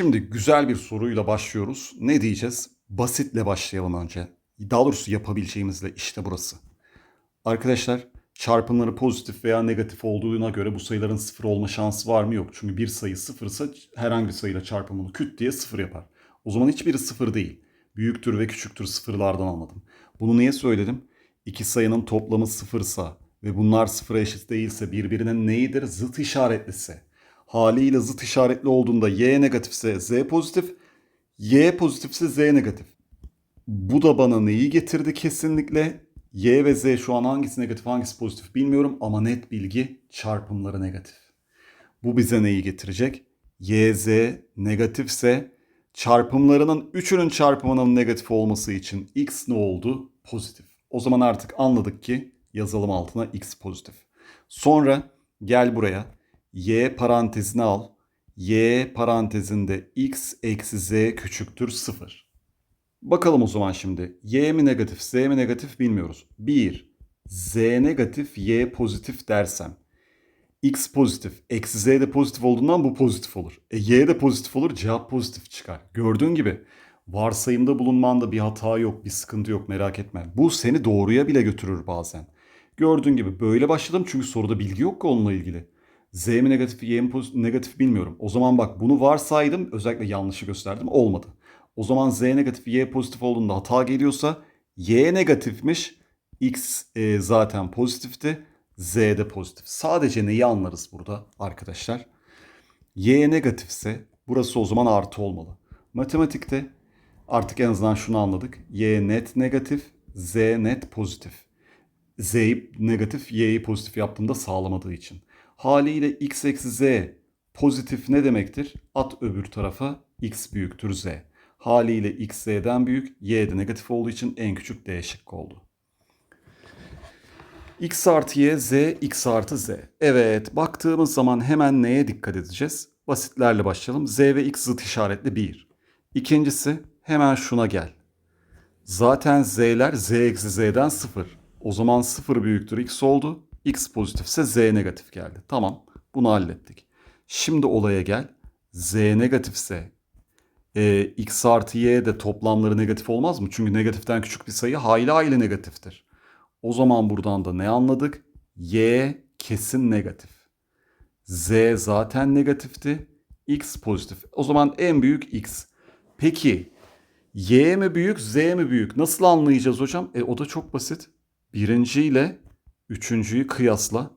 Şimdi güzel bir soruyla başlıyoruz. Ne diyeceğiz? Basitle başlayalım önce. Daha doğrusu yapabileceğimizle işte burası. Arkadaşlar çarpımları pozitif veya negatif olduğuna göre bu sayıların sıfır olma şansı var mı? Yok. Çünkü bir sayı sıfırsa herhangi bir sayıyla çarpımını küt diye sıfır yapar. O zaman hiçbiri sıfır değil. Büyüktür ve küçüktür sıfırlardan anladım. Bunu niye söyledim? İki sayının toplamı sıfırsa ve bunlar sıfıra eşit değilse birbirinin neyidir? Zıt işaretlisi. Haliyle zıt işaretli olduğunda y negatifse z pozitif, y pozitifse z negatif. Bu da bana neyi getirdi kesinlikle? Y ve Z şu an hangisi negatif hangisi pozitif bilmiyorum ama net bilgi çarpımları negatif. Bu bize neyi getirecek? Y, Z negatifse çarpımlarının üçünün çarpımının negatif olması için x ne oldu? Pozitif. O zaman artık anladık ki yazalım altına x pozitif. Sonra gel buraya y parantezine al. y parantezinde x eksi z küçüktür 0. Bakalım o zaman şimdi. Y mi negatif, Z mi negatif bilmiyoruz. 1. Z negatif, Y pozitif dersem. X pozitif, eksi Z de pozitif olduğundan bu pozitif olur. E Y de pozitif olur, cevap pozitif çıkar. Gördüğün gibi varsayımda bulunmanda bir hata yok, bir sıkıntı yok merak etme. Bu seni doğruya bile götürür bazen. Gördüğün gibi böyle başladım çünkü soruda bilgi yok ki onunla ilgili. Z mi negatif, Y mi pozitif, negatif bilmiyorum. O zaman bak bunu varsaydım, özellikle yanlışı gösterdim, olmadı. O zaman Z negatif, Y pozitif olduğunda hata geliyorsa Y negatifmiş, X e, zaten pozitifti, Z de pozitif. Sadece neyi anlarız burada arkadaşlar? Y negatifse burası o zaman artı olmalı. Matematikte artık en azından şunu anladık. Y net negatif, Z net pozitif. Z'yi negatif, Y'yi pozitif yaptığımda sağlamadığı için. Haliyle X eksi Z pozitif ne demektir? At öbür tarafa X büyüktür Z. Haliyle X Z'den büyük, Y de negatif olduğu için en küçük D şıkkı oldu. X artı Y, Z, X artı Z. Evet, baktığımız zaman hemen neye dikkat edeceğiz? Basitlerle başlayalım. Z ve X zıt işaretli 1. İkincisi hemen şuna gel. Zaten Z'ler Z eksi Z'den 0. O zaman 0 büyüktür X oldu. X pozitifse Z negatif geldi. Tamam bunu hallettik. Şimdi olaya gel. Z negatifse e, X artı Y de toplamları negatif olmaz mı? Çünkü negatiften küçük bir sayı hayli hayli negatiftir. O zaman buradan da ne anladık? Y kesin negatif. Z zaten negatifti. X pozitif. O zaman en büyük X. Peki Y mi büyük Z mi büyük? Nasıl anlayacağız hocam? E o da çok basit. Birinci ile üçüncüyü kıyasla.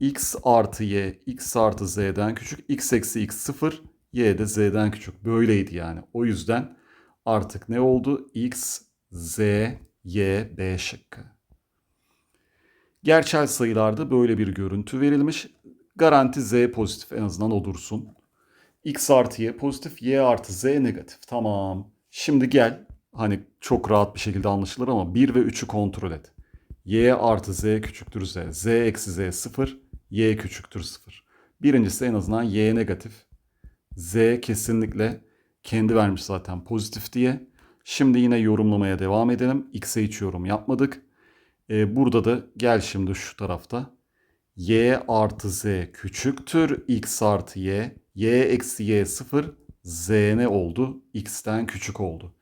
X artı Y, X artı Z'den küçük. X eksi X sıfır. Y de Z'den küçük. Böyleydi yani. O yüzden artık ne oldu? X, Z, Y, B şıkkı. Gerçel sayılarda böyle bir görüntü verilmiş. Garanti Z pozitif en azından o dursun. X artı Y pozitif, Y artı Z negatif. Tamam. Şimdi gel. Hani çok rahat bir şekilde anlaşılır ama 1 ve 3'ü kontrol et. Y artı Z küçüktür Z. Z eksi Z 0. Y küçüktür 0. Birincisi en azından Y negatif. Z kesinlikle kendi vermiş zaten pozitif diye. Şimdi yine yorumlamaya devam edelim. X'e hiç yorum yapmadık. Ee, burada da gel şimdi şu tarafta. Y artı Z küçüktür X artı Y. Y eksi Y 0. Z ne oldu? X'ten küçük oldu.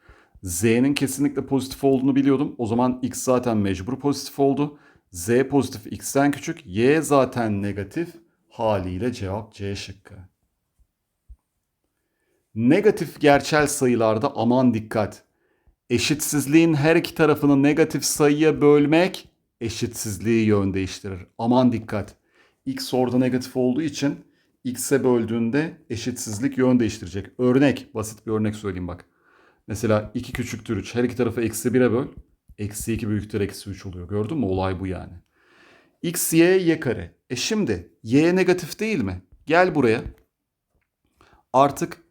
Z'nin kesinlikle pozitif olduğunu biliyordum. O zaman X zaten mecbur pozitif oldu. Z pozitif X'ten küçük. Y zaten negatif. Haliyle cevap C şıkkı. Negatif gerçel sayılarda aman dikkat. Eşitsizliğin her iki tarafını negatif sayıya bölmek eşitsizliği yön değiştirir. Aman dikkat. X orada negatif olduğu için x'e böldüğünde eşitsizlik yön değiştirecek. Örnek, basit bir örnek söyleyeyim bak. Mesela 2 küçüktür 3. Her iki tarafı eksi 1'e böl. Eksi 2 büyüktür eksi 3 oluyor. Gördün mü? Olay bu yani. X, Y, Y kare. E şimdi Y negatif değil mi? Gel buraya. Artık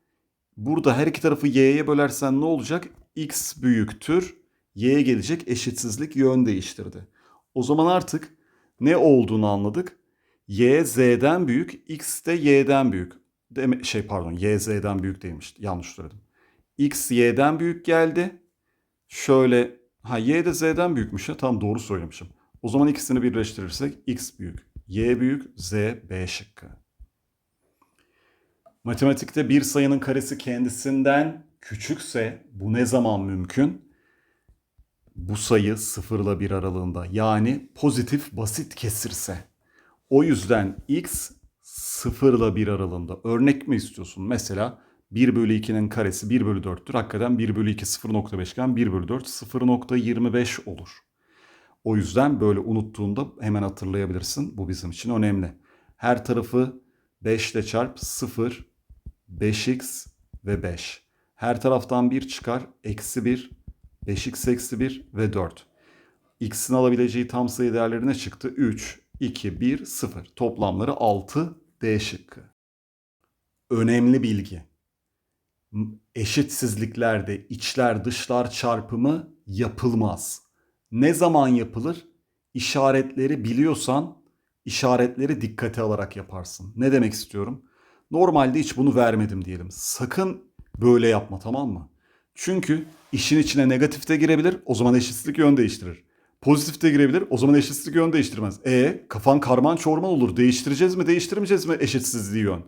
burada her iki tarafı Y'ye bölersen ne olacak? X büyüktür. Y'ye gelecek eşitsizlik yön değiştirdi. O zaman artık ne olduğunu anladık. Y Z'den büyük, X de Y'den büyük. Deme, şey pardon Y Z'den büyük değilmiş. Yanlış söyledim. X Y'den büyük geldi. Şöyle ha Y de Z'den büyükmüş ya tam doğru söylemişim. O zaman ikisini birleştirirsek X büyük, Y büyük, Z B şıkkı. Matematikte bir sayının karesi kendisinden küçükse bu ne zaman mümkün? Bu sayı 0 ile 1 aralığında yani pozitif basit kesirse. O yüzden x 0 ile 1 aralığında. Örnek mi istiyorsun? Mesela 1 bölü 2'nin karesi 1 bölü 4'tür. Hakikaten 1 bölü 2 0.5 iken 1 bölü 4 0.25 olur. O yüzden böyle unuttuğunda hemen hatırlayabilirsin. Bu bizim için önemli. Her tarafı 5 ile çarp 0, 5x ve 5. Her taraftan 1 çıkar. Eksi 1, 5x eksi 1 ve 4. x'in alabileceği tam sayı değerleri ne çıktı? 3, 2, 1, 0. Toplamları 6 D şıkkı. Önemli bilgi. Eşitsizliklerde içler dışlar çarpımı yapılmaz. Ne zaman yapılır? İşaretleri biliyorsan işaretleri dikkate alarak yaparsın. Ne demek istiyorum? Normalde hiç bunu vermedim diyelim. Sakın böyle yapma tamam mı? Çünkü işin içine negatif de girebilir o zaman eşitsizlik yön değiştirir. Pozitif de girebilir o zaman eşitsizlik yön değiştirmez. E kafan karman çorman olur. Değiştireceğiz mi değiştirmeyeceğiz mi eşitsizliği yön?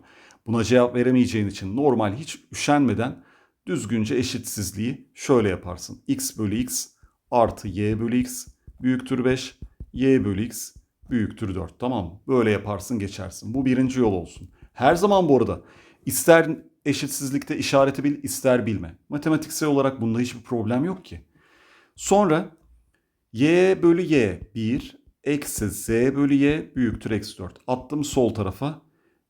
Buna cevap veremeyeceğin için normal hiç üşenmeden düzgünce eşitsizliği şöyle yaparsın. x bölü x artı y bölü x büyüktür 5. y bölü x büyüktür 4 tamam mı? Böyle yaparsın geçersin. Bu birinci yol olsun. Her zaman bu arada ister eşitsizlikte işareti bil ister bilme. Matematiksel olarak bunda hiçbir problem yok ki. Sonra y bölü y 1 eksi z bölü y büyüktür eksi 4. Attım sol tarafa.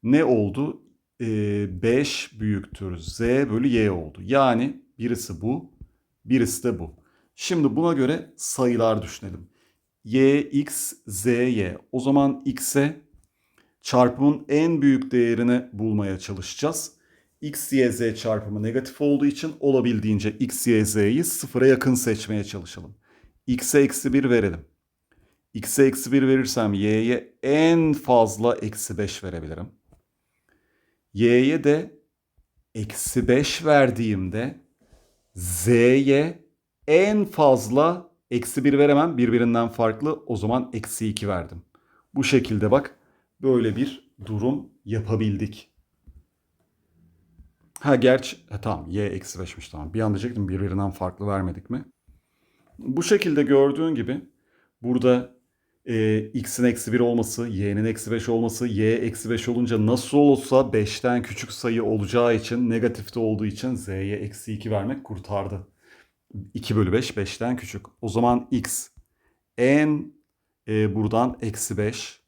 Ne oldu? Ee, 5 büyüktür z bölü y oldu. Yani birisi bu, birisi de bu. Şimdi buna göre sayılar düşünelim. y, x, z, y. O zaman x'e çarpımın en büyük değerini bulmaya çalışacağız. x, y, z çarpımı negatif olduğu için olabildiğince x, y, z'yi sıfıra yakın seçmeye çalışalım. x'e eksi 1 verelim. x'e eksi 1 verirsem y'ye en fazla eksi 5 verebilirim. Y'ye de eksi 5 verdiğimde z'ye en fazla eksi 1 veremem. Birbirinden farklı. O zaman eksi 2 verdim. Bu şekilde bak böyle bir durum yapabildik. Ha gerçi ha, tamam y eksi 5'miş tamam. Bir an diyecektim birbirinden farklı vermedik mi? Bu şekilde gördüğün gibi burada e, x'in eksi 1 olması, y'nin eksi 5 olması, y eksi 5 olunca nasıl olsa 5'ten küçük sayı olacağı için negatifte olduğu için z'ye eksi 2 vermek kurtardı. 2 bölü 5 5'ten küçük. O zaman x en e, buradan eksi 5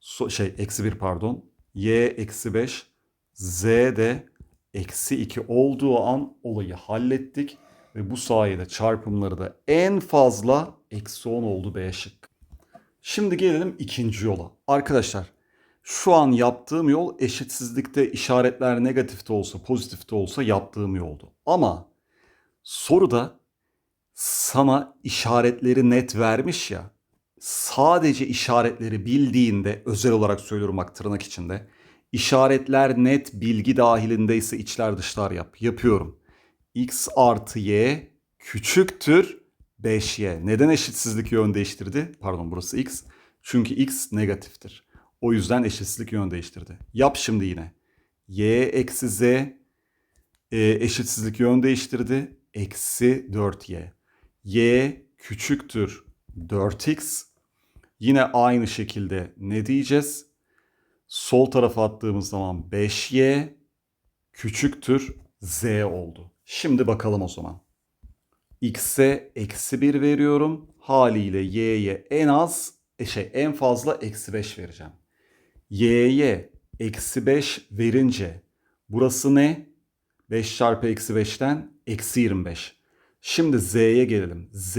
so, şey eksi 1 pardon y eksi 5 z de eksi 2 olduğu an olayı hallettik. Ve bu sayede çarpımları da en fazla eksi 10 oldu B şık. Şimdi gelelim ikinci yola. Arkadaşlar şu an yaptığım yol eşitsizlikte işaretler negatifte olsa pozitifte olsa yaptığım yoldu. Ama soruda sana işaretleri net vermiş ya sadece işaretleri bildiğinde özel olarak söylüyorum bak tırnak içinde işaretler net bilgi dahilindeyse içler dışlar yap. Yapıyorum x artı y küçüktür 5y. Neden eşitsizlik yön değiştirdi? Pardon burası x. Çünkü x negatiftir. O yüzden eşitsizlik yön değiştirdi. Yap şimdi yine. y eksi z e, eşitsizlik yön değiştirdi. Eksi 4y. y küçüktür 4x. Yine aynı şekilde ne diyeceğiz? Sol tarafa attığımız zaman 5y küçüktür z oldu. Şimdi bakalım o zaman. X'e eksi 1 veriyorum. Haliyle y'ye en az e şey en fazla eksi 5 vereceğim. Y'ye eksi 5 verince burası ne? 5 çarpı eksi 5'ten eksi 25. Şimdi z'ye gelelim. z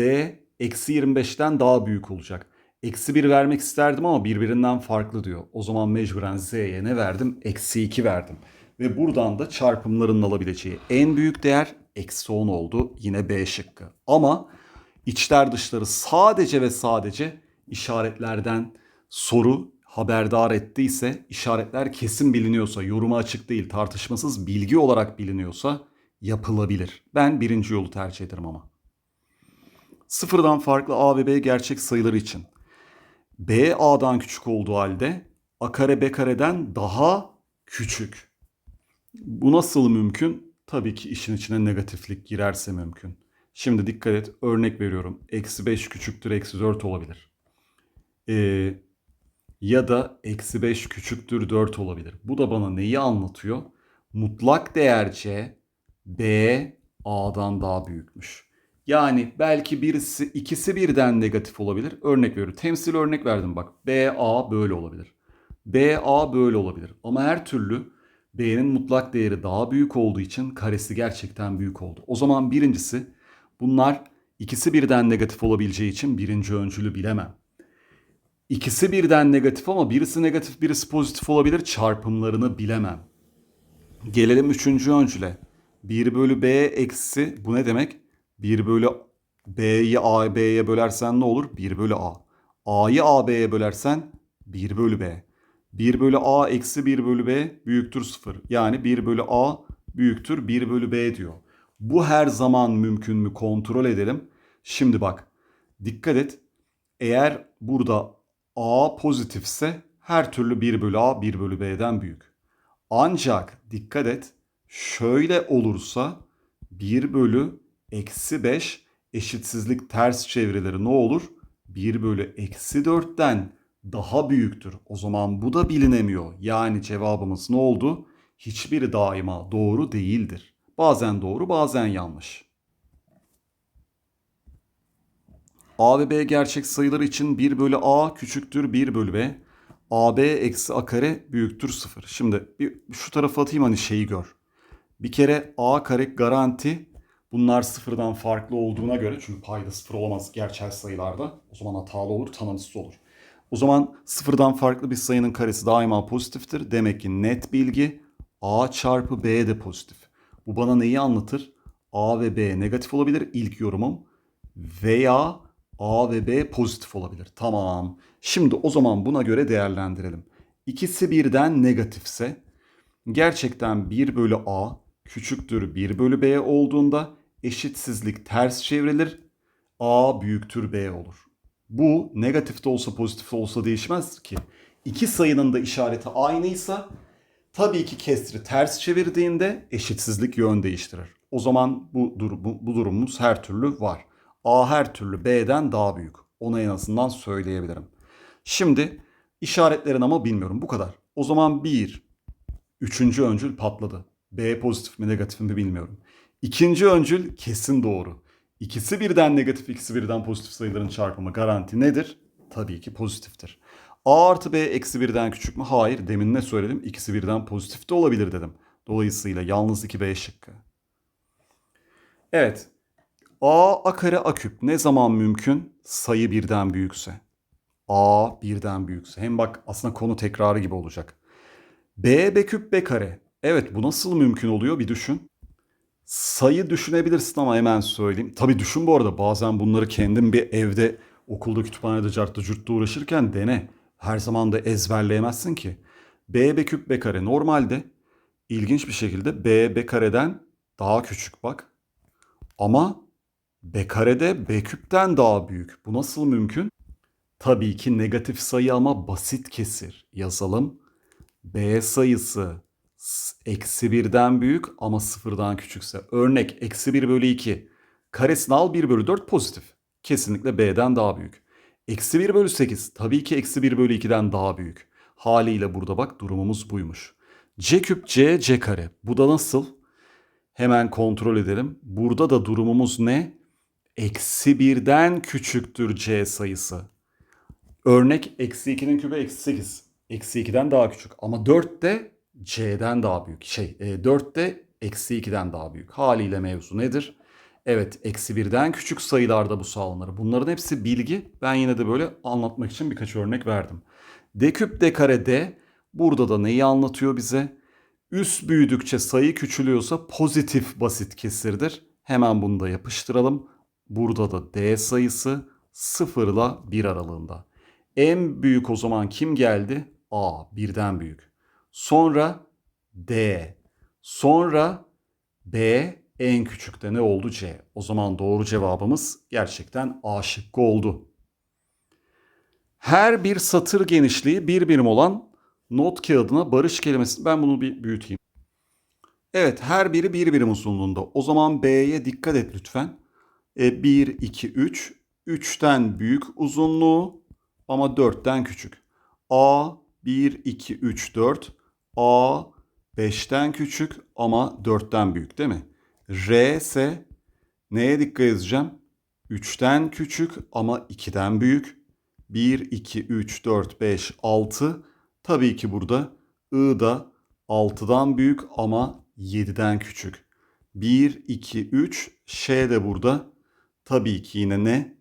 eksi 25'ten daha büyük olacak. Eksi 1 vermek isterdim ama birbirinden farklı diyor. O zaman mecburen z'ye ne verdim? Eksi 2 verdim. Ve buradan da çarpımların alabileceği en büyük değer eksi 10 oldu. Yine B şıkkı. Ama içler dışları sadece ve sadece işaretlerden soru haberdar ettiyse, işaretler kesin biliniyorsa, yoruma açık değil, tartışmasız bilgi olarak biliniyorsa yapılabilir. Ben birinci yolu tercih ederim ama. Sıfırdan farklı A ve B gerçek sayıları için B A'dan küçük olduğu halde A kare B kareden daha küçük. Bu nasıl mümkün? Tabii ki işin içine negatiflik girerse mümkün. Şimdi dikkat et. Örnek veriyorum. Eksi 5 küçüktür eksi 4 olabilir. Ee, ya da eksi 5 küçüktür 4 olabilir. Bu da bana neyi anlatıyor? Mutlak değer C B A'dan daha büyükmüş. Yani belki birisi ikisi birden negatif olabilir. Örnek veriyorum. Temsil örnek verdim bak. B A böyle olabilir. B A böyle olabilir. Ama her türlü B'nin mutlak değeri daha büyük olduğu için karesi gerçekten büyük oldu. O zaman birincisi bunlar ikisi birden negatif olabileceği için birinci öncülü bilemem. İkisi birden negatif ama birisi negatif birisi pozitif olabilir çarpımlarını bilemem. Gelelim üçüncü öncüle. 1 bölü B eksi bu ne demek? 1 bölü B'yi A B'ye bölersen ne olur? 1 bölü A. A'yı A B'ye bölersen 1 bölü B. 1 bölü A eksi 1 bölü B büyüktür 0. Yani 1 bölü A büyüktür 1 bölü B diyor. Bu her zaman mümkün mü kontrol edelim. Şimdi bak dikkat et. Eğer burada A pozitifse her türlü 1 bölü A 1 bölü B'den büyük. Ancak dikkat et şöyle olursa 1 bölü eksi 5 eşitsizlik ters çevreleri ne olur? 1 bölü eksi 4'ten daha büyüktür. O zaman bu da bilinemiyor. Yani cevabımız ne oldu? Hiçbiri daima doğru değildir. Bazen doğru bazen yanlış. A ve B gerçek sayılar için 1 bölü A küçüktür 1 bölü B. AB eksi A kare büyüktür 0. Şimdi bir şu tarafa atayım hani şeyi gör. Bir kere A kare garanti bunlar sıfırdan farklı olduğuna göre çünkü payda sıfır olamaz gerçel sayılarda. O zaman hatalı olur tanımsız olur. O zaman sıfırdan farklı bir sayının karesi daima pozitiftir. Demek ki net bilgi A çarpı B de pozitif. Bu bana neyi anlatır? A ve B negatif olabilir ilk yorumum. Veya A ve B pozitif olabilir. Tamam. Şimdi o zaman buna göre değerlendirelim. İkisi birden negatifse gerçekten 1 bölü A küçüktür 1 bölü B olduğunda eşitsizlik ters çevrilir. A büyüktür B olur. Bu negatif de olsa pozitif de olsa değişmez ki. İki sayının da işareti aynıysa tabii ki kesri ters çevirdiğinde eşitsizlik yön değiştirir. O zaman bu, dur bu, durumumuz her türlü var. A her türlü B'den daha büyük. Onu en azından söyleyebilirim. Şimdi işaretlerin ama bilmiyorum. Bu kadar. O zaman bir, üçüncü öncül patladı. B pozitif mi negatif mi bilmiyorum. İkinci öncül kesin doğru. İkisi birden negatif, ikisi birden pozitif sayıların çarpımı garanti nedir? Tabii ki pozitiftir. A artı B eksi birden küçük mü? Hayır. Demin ne söyledim? İkisi birden pozitif de olabilir dedim. Dolayısıyla yalnız 2B şıkkı. Evet. A a kare a küp ne zaman mümkün? Sayı birden büyükse. A birden büyükse. Hem bak aslında konu tekrarı gibi olacak. B b küp b kare. Evet bu nasıl mümkün oluyor bir düşün. Sayı düşünebilirsin ama hemen söyleyeyim. Tabii düşün bu arada bazen bunları kendin bir evde okulda kütüphanede cartta curtta uğraşırken dene. Her zaman da ezberleyemezsin ki. B b küp b kare normalde ilginç bir şekilde B b kareden daha küçük bak. Ama B karede B küpten daha büyük. Bu nasıl mümkün? Tabii ki negatif sayı ama basit kesir. Yazalım. B sayısı eksi birden büyük ama sıfırdan küçükse. Örnek eksi 1 bölü 2. Karesini al 1 bölü 4 pozitif. Kesinlikle B'den daha büyük. Eksi 1 bölü 8 tabii ki eksi 1 bölü 2'den daha büyük. Haliyle burada bak durumumuz buymuş. C küp C C kare. Bu da nasıl? Hemen kontrol edelim. Burada da durumumuz ne? Eksi birden küçüktür C sayısı. Örnek eksi 2'nin kübü eksi 8. Eksi 2'den daha küçük. Ama 4 de C'den daha büyük. Şey e, 4 de eksi 2'den daha büyük. Haliyle mevzu nedir? Evet eksi 1'den küçük sayılarda bu sağlanır. Bunların hepsi bilgi. Ben yine de böyle anlatmak için birkaç örnek verdim. D küp D kare D burada da neyi anlatıyor bize? Üst büyüdükçe sayı küçülüyorsa pozitif basit kesirdir. Hemen bunu da yapıştıralım. Burada da D sayısı 0 ile 1 aralığında. En büyük o zaman kim geldi? A birden büyük. Sonra D. Sonra B en küçükte ne oldu? C. O zaman doğru cevabımız gerçekten A şıkkı oldu. Her bir satır genişliği bir birim olan not kağıdına barış kelimesi ben bunu bir büyüteyim. Evet her biri bir birim uzunluğunda. O zaman B'ye dikkat et lütfen. E, 1, 2, 3. 3'ten büyük uzunluğu ama 4'ten küçük. A 1, 2, 3, 4. A 5'ten küçük ama 4'ten büyük değil mi? R ise neye dikkat edeceğim? 3'ten küçük ama 2'den büyük. 1, 2, 3, 4, 5, 6. Tabii ki burada I da 6'dan büyük ama 7'den küçük. 1, 2, 3. Ş de burada. Tabii ki yine ne?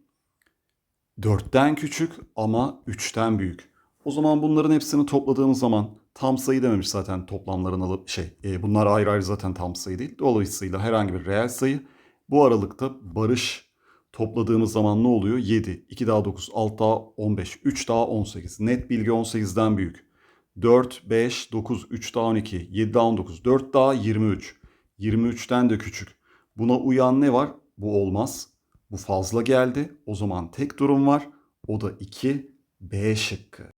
4'ten küçük ama 3'ten büyük. O zaman bunların hepsini topladığımız zaman tam sayı dememiş zaten toplamların alıp şey e, bunlar ayrı ayrı zaten tam sayı değil. Dolayısıyla herhangi bir reel sayı bu aralıkta barış topladığımız zaman ne oluyor? 7, 2 daha 9, 6 daha 15, 3 daha 18. Net bilgi 18'den büyük. 4, 5, 9, 3 daha 12, 7 daha 19, 4 daha 23. 23'ten de küçük. Buna uyan ne var? Bu olmaz. Bu fazla geldi. O zaman tek durum var. O da 2 B şıkkı.